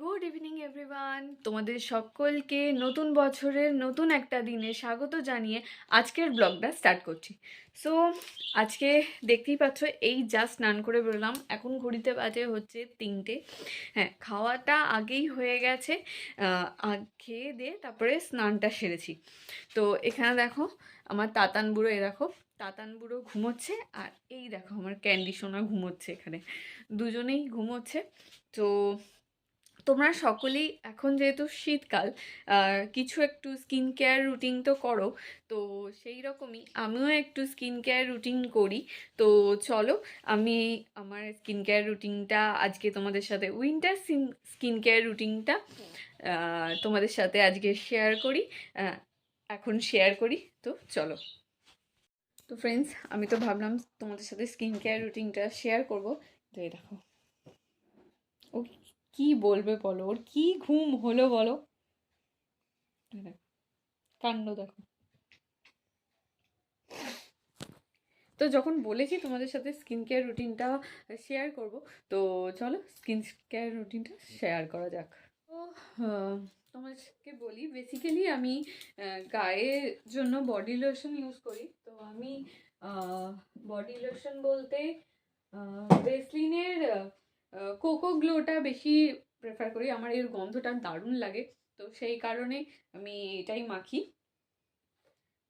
Good evening everyone তোমাদের সকলকে নতুন বছরের নতুন একটা দিনে স্বাগত জানিয়ে আজকের ব্লগটা স্টার্ট করছি। সো আজকে দেখতেই পাচ্ছ, এই জাস্ট স্নান করে বেরোলাম। এখন ঘড়িতে বাজে হচ্ছে তিনটে। হ্যাঁ খাওয়াটা আগেই হয়ে গেছে। খেয়ে দিয়ে তারপরে স্নানটা সেরেছি। তো এখানে দেখো, আমার তাতান বুড়ো, এ দেখো, তাতান বুড়ো ঘুমোচ্ছে আর এই দেখো, আমার ক্যান্ডি সোনা ঘুমোচ্ছে এখানে। দুজনেই ঘুমোচ্ছে। তো তোমরা সকলেই এখন যেহেতু শীতকাল কিছু একটু স্কিন কেয়ার রুটিন তো করো, তো সেই রকমই আমিও একটু স্কিন কেয়ার রুটিন করি। তো চলো, আমি আমার স্কিন কেয়ার রুটিনটা আজকে তোমাদের সাথে উইন্টার স্কিন কেয়ার রুটিনটা তোমাদের সাথে আজকে শেয়ার করি এখন শেয়ার করি। তো চলো। তো ফ্রেন্ডস আমি তো ভাবলাম তোমাদের সাথে স্কিন কেয়ার রুটিনটা শেয়ার করব। তো এই দেখো। ও কি বলবে বলো? ওর কি ঘুম হলো বলো? কাণ্ড দেখো। তো যখন বলেছি তোমাদের সাথে স্কিন কেয়ার রুটিনটা শেয়ার করব, তো চলো স্কিন কেয়ার রুটিনটা শেয়ার করা যাক। তো তোমাদেরকে বলি বেসিক্যালি আমি গায়ের জন্য বডি লোশন ইউজ করি। তো আমি বডি লোশন বলতে ভেসলিনের কোকো গ্লোটা বেশি প্রেফার করি। আমার এর গন্ধটা দারুণ লাগে। তো সেই কারণে আমি এটাই মাখি।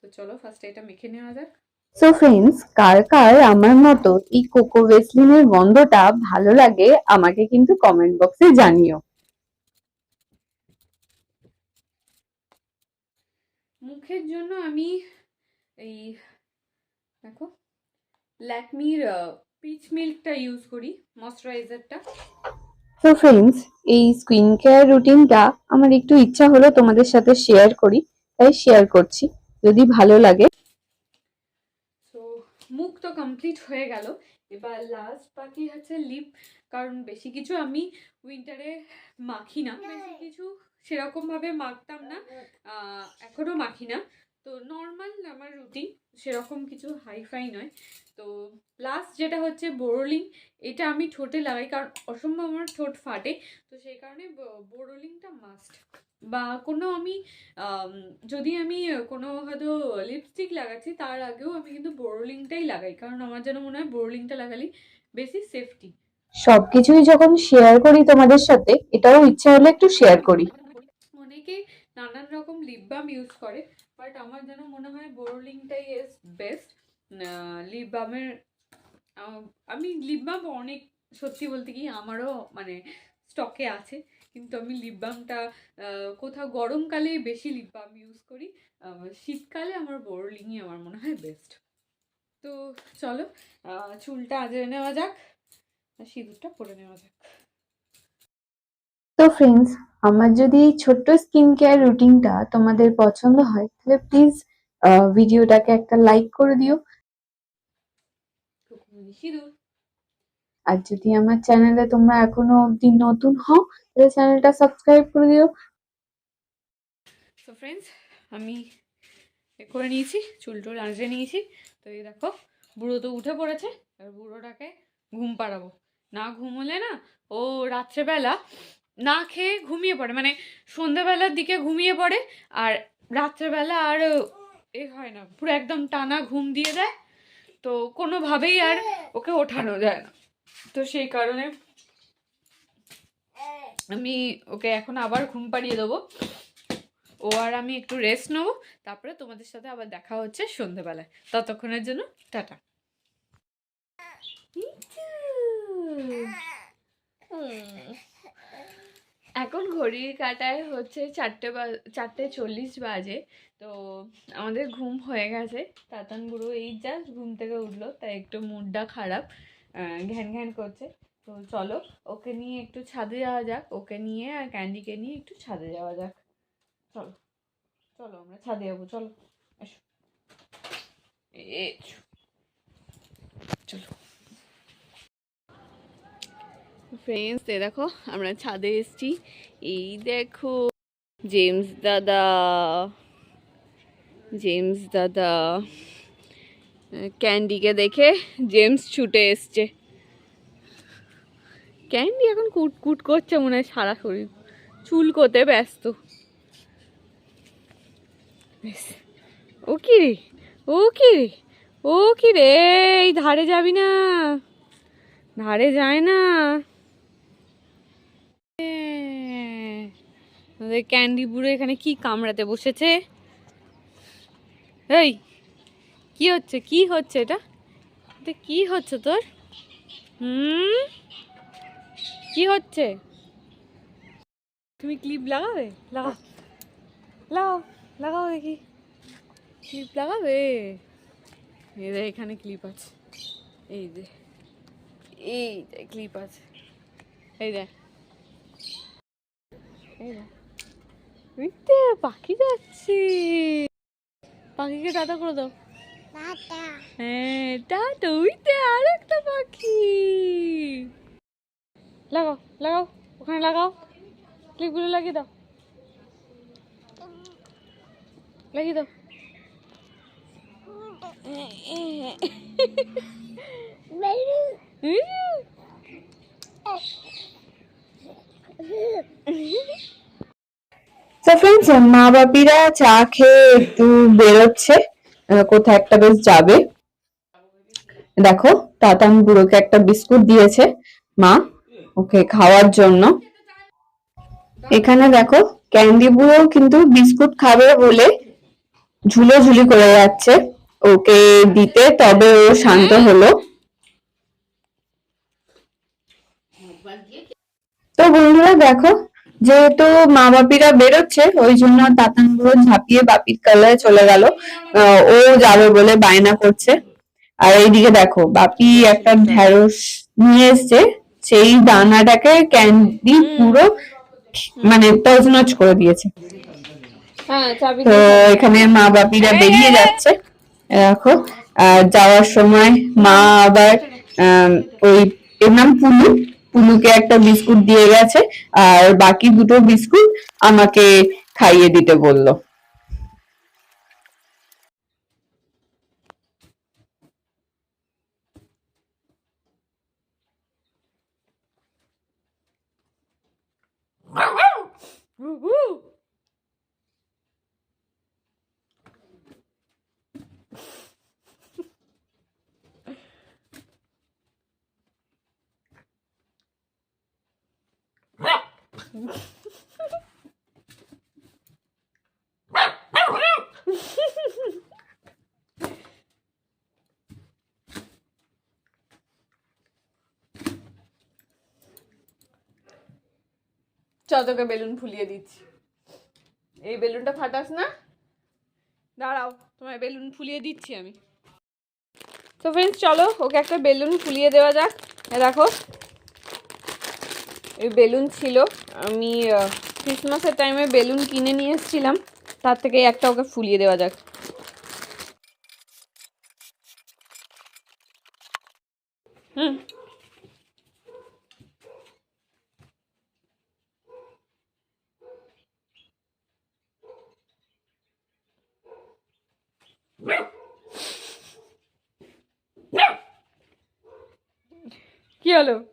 তো চলো ফার্স্টে এটা মেখে নেওয়া যাক। সো ফ্রেন্ডস কার কার আমার মতো এই কোকো ভেসলিনের গন্ধটা ভালো লাগে আমাকে কিন্তু কমেন্ট বক্সে জানিও। মুখের জন্য আমি এই দেখো ল্যাকমির পিচ মিল্কটা ইউজ করি ময়শ্চারাইজারটা। সো ফ্রেন্ডস এই স্কিন কেয়ার রুটিনটা আমার একটু ইচ্ছা হলো তোমাদের সাথে শেয়ার করি তাই শেয়ার করছি যদি ভালো লাগে। তো মুখ তো কমপ্লিট হয়ে গেল। এবার লাস্ট বাকি হচ্ছে লিপ কারণ বেশি কিছু আমি উইন্টারে মাখি না। বেশি কিছু সেরকমভাবে মাখতাম না। আহ, এখনও মাখি না। তো নর্মাল আমার রুটিন সেরকম কিছু হাইফাই নয়। তো লাস্ট যেটা হচ্ছে বোরোলিং এটা আমি ঠোঁটে লাগাই কারণ অসম্ভব আমার ঠোঁট ফাটে। তো সেই কারণে বোরোলিংটা মাস্ট বা কোনো আমি যদি আমি কোনো হয়তো লিপস্টিক লাগাচ্ছি তার আগেও আমি কিন্তু বোরোলিংটাই লাগাই। কারণ আমার যেন মনে হয় বোরোলিংটা লাগালেই বেশি সেফটি সবকিছুই যখন শেয়ার করি তোমাদের সাথে এটাও ইচ্ছা হলে একটু শেয়ার করি। অনেকে নানান রকম লিপ বাম ইউজ করে। বাট আমার যেন মনে হয় বোরোলিংটাই ইজ বেস্ট লিপ বামের আমি লিপ বাম অনেক, সত্যি বলতে কি, আমারও মানে স্টকে আছে। কিন্তু আমি লিপ বামটা কোথাও গরমকালে বেশি লিপ বাম ইউজ করি। শীতকালে আমার বোরোলিংই আমার মনে হয় বেস্ট তো চলো চুলটা আজরে নেওয়া যাক সিঁদুরটা পরে নেওয়া যাক। তো ফ্রেন্ডস আমার যদি এই ছোট্ট স্কিন কেয়ার রুটিনটা তোমাদের পছন্দ হয়, তাহলে প্লিজ ভিডিওটাকে একটা লাইক করে দিও। আর যদি আমার চ্যানেলে তোমরা এখনও অবধি নতুন হও, তাহলে চ্যানেলটা সাবস্ক্রাইব করে দিও। সো ফ্রেন্ডস আমি করে নিয়েছি, চুল টুল আঁচড়ে নিয়েছি। তো এই দেখো, বুড়ো তো উঠে পড়েছে আর বুড়োটাকে ঘুম পাড়াবো। না ঘুমোলে না, ও রাত্রেবেলা না খেয়ে ঘুমিয়ে পড়ে। মানে সন্ধেবেলার দিকে ঘুমিয়ে পড়ে আর রাত্রেবেলা আর এ হয় না, পুরো একদম টানা ঘুম দিয়ে দেয়। তো কোনোভাবেই আর ওকে ওঠানো যায় না। তো সেই কারণে আমি ওকে এখন আবার ঘুম পাড়িয়ে দেবো। ও আর আমি একটু রেস্ট নেব। তারপরে তোমাদের সাথে আবার দেখা হচ্ছে সন্ধেবেলায় ততক্ষণের জন্য টাটা। এখন ঘড়ির কাটায় হচ্ছে চারটে বা- চারটে চল্লিশ বাজে, তো আমাদের ঘুম হয়ে গেছে। তাতান বুড়ো এই জাস্ট ঘুম থেকে উঠল, তাই একটু মুডটা খারাপ ঘ্যান ঘ্যান করছে। তো চলো, ওকে নিয়ে একটু ছাদে যাওয়া যাক, ওকে নিয়ে আর ক্যান্ডিকে নিয়ে একটু ছাদে যাওয়া যাক। চলো চলো আমরা ছাদে যাব, চলো, এসো। এসো। ফ্রেন্ডস এ দেখো, আমরা ছাদে এসছি। এই দেখো জেমস দাদা। জেমস দাদা। ক্যান্ডিকে দেখে জেমস ছুটে এসছে। ক্যান্ডি এখন কুট কুট করছে মনে হয় সারা শরীর। চুল কোতে ব্যস্ত। ও কি রে? ও কি রে? ও কি রে? এই ধারে যাবি না। ধারে যায় না হ্যাঁ। আমাদের ক্যান্ডি বুড়ো এখানে কি কামড়াতে বসেছে? এই, কি হচ্ছে? কি হচ্ছে এটা? কি হচ্ছে তোর? হুম? কি হচ্ছে? তুমি ক্লিপ লাগাবে? লাগাও। লাগাও লাগাও দেখি। ক্লিপ লাগাবে? এই যে এখানে ক্লিপ আছে। এই যে, এই ক্লিপ আছে। এই যে এই যে উইতে পাখি যাচ্ছে। পাখিকে টাটা করে দাও। হ্যাঁ টাটা উইতে আর একটা পাখি। লাগাও লাগাও ওখানে লাগাও। ক্লিপগুলো লাগিয়ে দাও। লাগিয়ে দাও। ফ্রেন্ডস মা বাপিরা চা খেয়ে একটু বেরোচ্ছে। কোথাও একটা বেশ যাবে। দেখো, তাতান বুড়োকে একটা বিস্কুট দিয়েছে। মা, ওকে খাওয়ার জন্য। এখানে দেখো, ক্যান্ডি বুড়ো কিন্তু বিস্কুট খাবে বলে ঝুলো ঝুলি করে যাচ্ছে। ওকে দিতে, তবে ও শান্ত হলো। তো বন্ধুরা, দেখো যেহেতু মা বাপিরা বেরোচ্ছে ওই জন্য তাতান বুড়ো ঝাঁপিয়ে বাপির কালায় চলে গেল। ও যাবে বলে বায়না করছে। আর এইদিকে দেখো বাপি একটা ঢেঁড়স নিয়ে এসছে। সেই দানাটাকে ক্যান্ডি পুরো মানে তছনছ করে দিয়েছে। হ্যাঁ তো এখানে মা বাপিরা বেরিয়ে যাচ্ছে। দেখো আর যাওয়ার সময় মা আবার ওই এর নাম পুলু পুলুকে একটা বিস্কুট দিয়ে গেছে আর বাকি দুটো বিস্কুট আমাকে খাইয়ে দিতে বলল। চ তোকে বেলুন ফুলিয়ে দিচ্ছি। এই বেলুনটা ফাটাস না। দাঁড়াও তোমায় বেলুন ফুলিয়ে দিচ্ছি আমি। তো ফ্রেন্ডস চলো ওকে একটা বেলুন ফুলিয়ে দেওয়া যাক। দেখো বেলুন ছিল। আমি ক্রিসমাসের টাইমে বেলুন কিনে নিয়ে এসেছিলাম। তার থেকে একটা ওকে ফুলিয়ে দেওয়া যাক। হুম। কি হলো?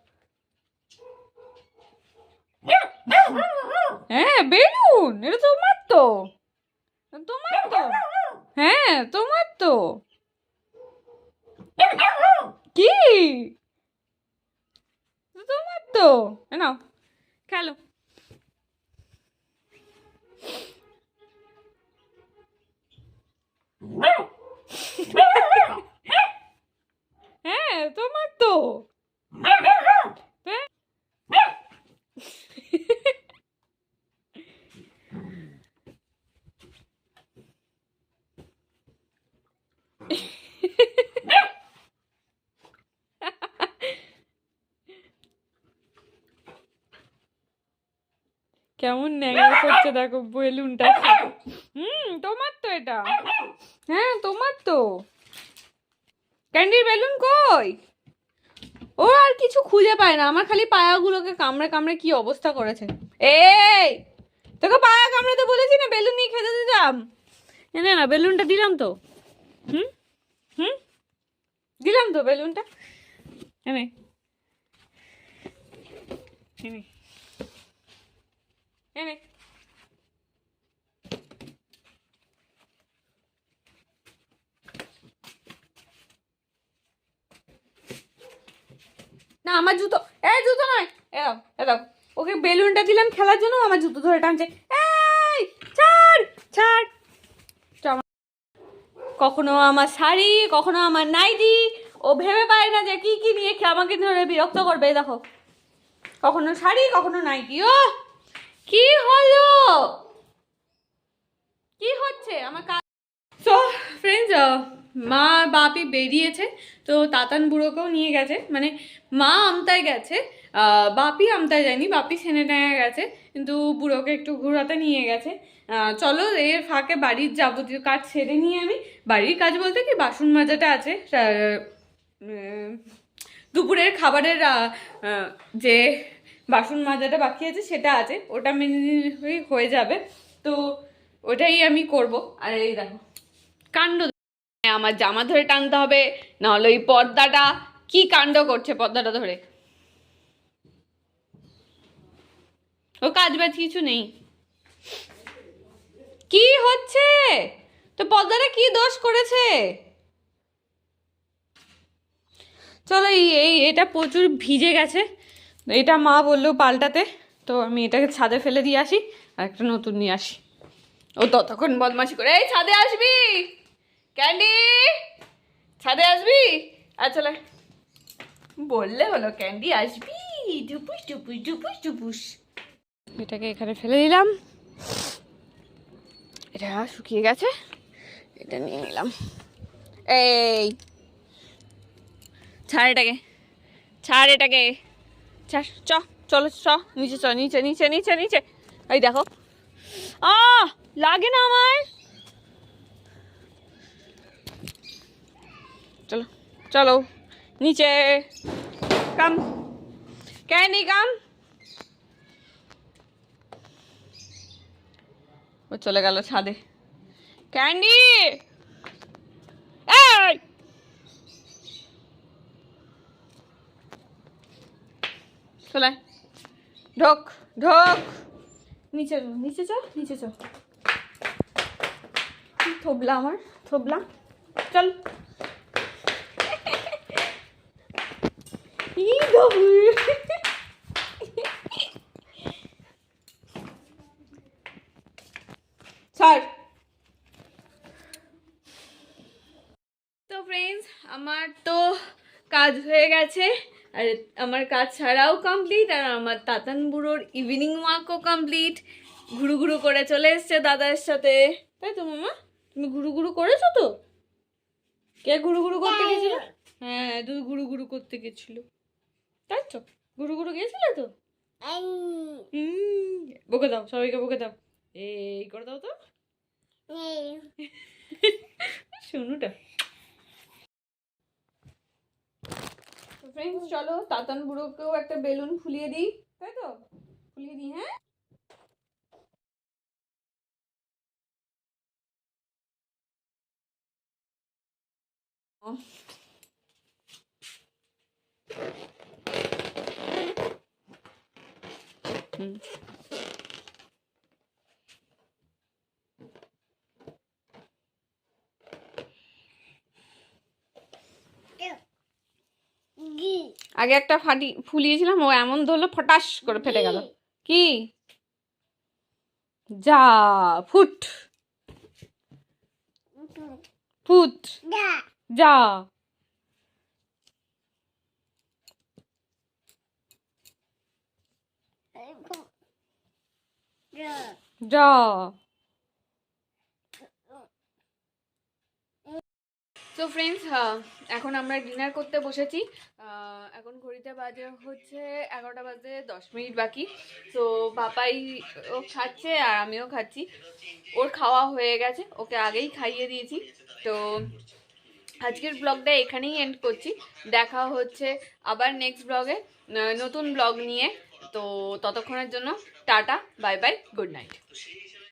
হ্যাঁ এটা তোমার তো। তোমার তো। হ্যাঁ তোমার তো। কি? তোমার তো। নাও, খেলো। হ্যাঁ তোমার তো হ্যাঁ? কেমন ন্যাংরা করছে দেখো বেলুনটা হুম, তোমার তো এটা। হ্যাঁ তোমার তো। ক্যান্ডির বেলুন কই? ও আর কিছু খুঁজে পায় না, আমার খালি পায়াগুলোকে কামড়ে কামড়ে কি অবস্থা করেছে। এই, তোকে পায়া কামড়াতে বলেছি না, বেলুন নিয়ে খেতে দিলাম এ, না না, বেলুনটা দিলাম তো। হুম হুম, দিলাম তো বেলুনটা। এনে। এনে। এনে না। আমার জুতো। এই জুতো নয়। এরাও এরাও ওকে বেলুনটা দিলাম খেলার জন্য আমার জুতো ধরে টানছে। কখনো আমার শাড়ি, কখনো আমার নাইটি। ও ভেবে পায় না যে কি কি নিয়ে আমাকে ধরে বিরক্ত করবে দেখো। কখনো শাড়ি, কখনো নাইটি ও কি হলো? কি হচ্ছে? আমার কাজ সো ফ্রেন্ডস মা বাপি বেরিয়েছে, তো তাতান বুড়োকেও নিয়ে গেছে। মানে মা আমতায় গেছে বাপি আমতায় যায়নি, বাপি সেনেটায় গেছে, কিন্তু বুড়োকে একটু ঘোরাতে নিয়ে গেছে। চলো, এর ফাঁকে বাড়ির যাবতীয় কাজ সেরে নিয়ে আমি। বাড়ির কাজ বলতে কি, বাসন মাজাটা আছে দুপুরের খাবারের যে বাসন মাজাটা বাকি আছে, সেটা আছে, ওটা মেনে হয়ে যাবে। তো ওটাই আমি করব। আর এই দেখো, কাণ্ড আমার জামা ধরে টানতে হবে, নাহলে ওই পর্দাটা কি কাণ্ড করছে পর্দাটা ধরে? ও কাজ বাজ কিছু নেই। কি হচ্ছে? তো পর্দাটা কি দোষ করেছে? চলো এই, এটা প্রচুর ভিজে গেছে। এটা মা বলল পাল্টাতে। তো আমি এটাকে ছাদে ফেলে দিয়ে আসি, আর একটা নতুন নিয়ে আসি। ও ততক্ষণ বদমাশি করে, এই ছাদে আসবি? ক্যান্ডি? ছাদে আসবি? আচ্ছা। বললে হলো, ক্যান্ডি, আসবি? ডুপুস ডুপুস ডুপুস ডুপুস এটাকে এখানে ফেলে দিলাম। এটা শুকিয়ে গেছে। এটা নিয়ে নিলাম। এই, ছাড় এটাকে। ছাড় এটাকে। চলে গেল ছাদে। ক্যান্ডি এই চলে। ঢোক ঢোক। নিচে নিচে চল নিচে চল। কি থবলা আমার? থবলা? চল। ছাড়। তো ফ্রেন্ডস আমার তো কাজ হয়ে গেছে। আর আমার কাজ ছাড়াও কমপ্লিট আর আমার তাতান বুড়োর ইভিনিং ওয়াকও কমপ্লিট ঘুরু ঘুরু করে চলে এসছে দাদার সাথে। তাই তো মামা? তুমি ঘুরু ঘুরু করেছ তো? কে ঘুরু ঘুরু করতে গেছিল? হ্যাঁ তুই ঘুরু ঘুরু করতে গেছিল। তাই তো ঘুরু ঘুরু গিয়েছিলে তো? বকে দাও সবাইকে বকে দাও। এই করে দাও তো। শুনুটা। ফ্রেন্ডস চলো তাতান বুড়োকেও একটা বেলুন ফুলিয়ে দিই। তাই তো? ফুলিয়ে দিই হ্যাঁ? হুম। আগে একটা ফাটি ফুলিয়েছিলাম ও এমন ধরলো ফটাস করে ফেটে গেল। কি? যা ফুট। ফুট। যা। যা। তো ফ্রেন্ডস এখন আমরা ডিনার করতে বসেছি। আহ, এখন ঘড়িতে বাজে হচ্ছে এগারোটা বাজে দশ মিনিট বাকি। তো পাপাই ও খাচ্ছে আর আমিও খাচ্ছি। ওর খাওয়া হয়ে গেছে, ওকে আগেই খাইয়ে দিয়েছি। তো আজকের ব্লগটা এখানেই এন্ড করছি। দেখা হচ্ছে আবার নেক্সট ব্লগে নতুন ব্লগ নিয়ে। তো ততক্ষণের জন্য tata bye bye good night